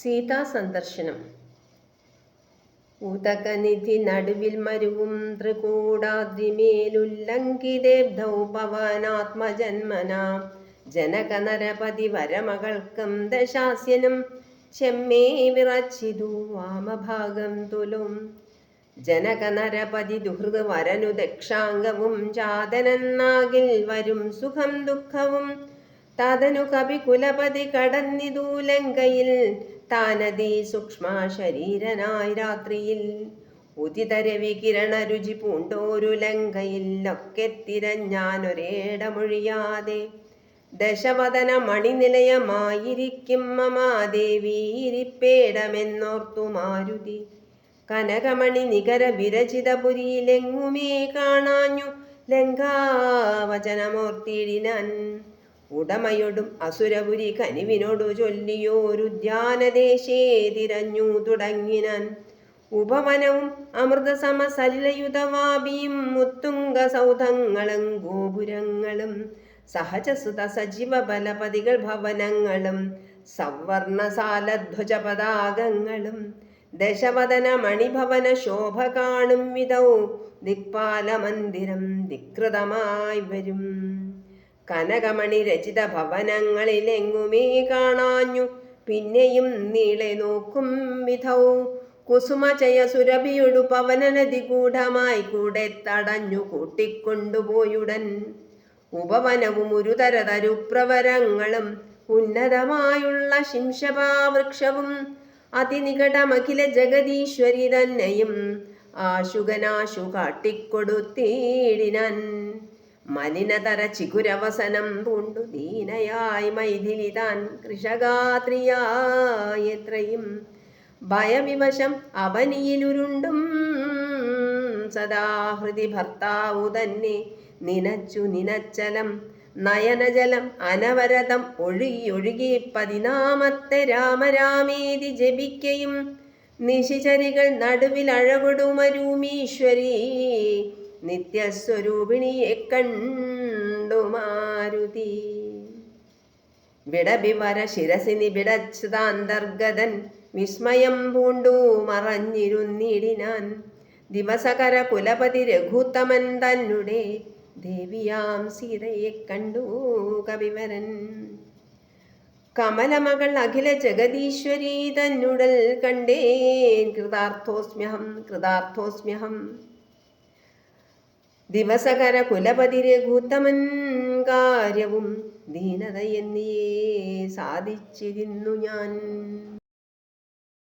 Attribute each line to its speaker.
Speaker 1: സീതാ സന്ദർശനം. ഉദകനിധി നടുവിൽ മരുവും ത്രികൂടാദ്രിമേലുല്ലംഘിതേബ്ധൗ പവനാത്മജന്മന ജനകനരപതി വരമകൾക്കും ദശാസ്യനും ചെമ്മേ വിറച്ചിതു വാമഭാഗം തുലും. ജനകനരപതി ദുഹൃത് വരനു ദക്ഷാംഗവും ചാതനന്നാകിൽ വരും സുഖം ദുഃഖവും. തതനു കവി കുലപതി കടന്നിതു ലങ്കയിൽ താനതി സൂക്ഷ്മ ശരീരനായി രാത്രിയിൽ. ഉദിതരവി വികിരണ രുചി പൂണ്ടോരു ലങ്കയിൽ ഒക്കെ തിരഞ്ഞാനൊരേടമൊഴിയാതെ. ദശവദന മണിനിലയമായിരിക്കും മമാദേവിരിപ്പേടമെന്നോർത്തു മാരുതി. കനകമണി നികര വിരചിതപുരിയിലെങ്ങുമേ കാണാഞ്ഞു ലങ്കാവചനമോർത്തിടിനാൻ. ഉടമയൊടും അസുരപുരി കനിവിനോടു ചൊല്ലിയോരുദ്യാനദേശേ തിരഞ്ഞു തുടങ്ങിനാൻ. ഉപവനവും അമൃതസമ മുത്തുങ്ക സൗധങ്ങളും ഗോപുരങ്ങളും സഹജസുത സജീവ ബലപതികൾ ഭവനങ്ങളും സവർണസാലധ്വജ പതാകങ്ങളും ദശവദന മണിഭവന ശോഭ കാണും വിധവും ദിക്പാല മന്ദിരം ദിക്കൃതമായി വരും. കനകമണി രചിത ഭവനങ്ങളിലെങ്ങുമേ കാണാഞ്ഞു. പിന്നെയും നീളെ നോക്കും വിധൗ കുസുമചയ സുരഭിയൊടു പവനനദി ഗൂഢമായി കൂടെ തടഞ്ഞു കൂട്ടിക്കൊണ്ടുപോയുടൻ. ഉപവനവും ഒരുതര തരുപ്രവരങ്ങളും ഉന്നതമായുള്ള ശിംശപാവൃക്ഷവും. അതിനികടമഖില ജഗദീശ്വരി തന്നെയും ആശുകനാശു കാട്ടിക്കൊടുത്തീടിനാൻ. മലിനതര ചികുരവസനം പൂണ്ടു ദീനയായി മൈഥിലി താൻ കൃഷകാത്രിയായത്രയും ഭയവിവശം അവനിയിലുരുണ്ടും സദാഹൃതി ഭർത്താവു തന്നെ നിനച്ചു നിനച്ചലം. നയനജലം അനവരതം ഒഴുകിയൊഴുകി പതിനാമത്തെ രാമരാമേതി ജപിക്കയും. നിശിചരികൾ നടുവിൽ അഴകൊടുമരൂമീശ്വരി നിത്യസ്വരൂപിണിയെ കണ്ടു മാരുതി വിടബിവര ശിരസിനി വിടച്ചതാന്തർഗതൻ വിസ്മയം പൂണ്ടു മറഞ്ഞിരുന്നിടിനാൻ. ദിവസകര കുലപതി രഘുത്തമൻ തന്നെ ദേവിയാം സീതയെ കണ്ടു കവിവരൻ. കമലമകൾ അഖില ജഗദീശ്വരി തന്നുടൽ കണ്ടേ കൃതാർത്ഥോസ്മ്യഹം കൃതാർത്ഥോസ്മ്യഹം. ദിവസകര കുലപതി രഘുത്തമൻ കാര്യവും ദീനതയെന്നിയേ സാധിച്ചിരുന്നു ഞാൻ.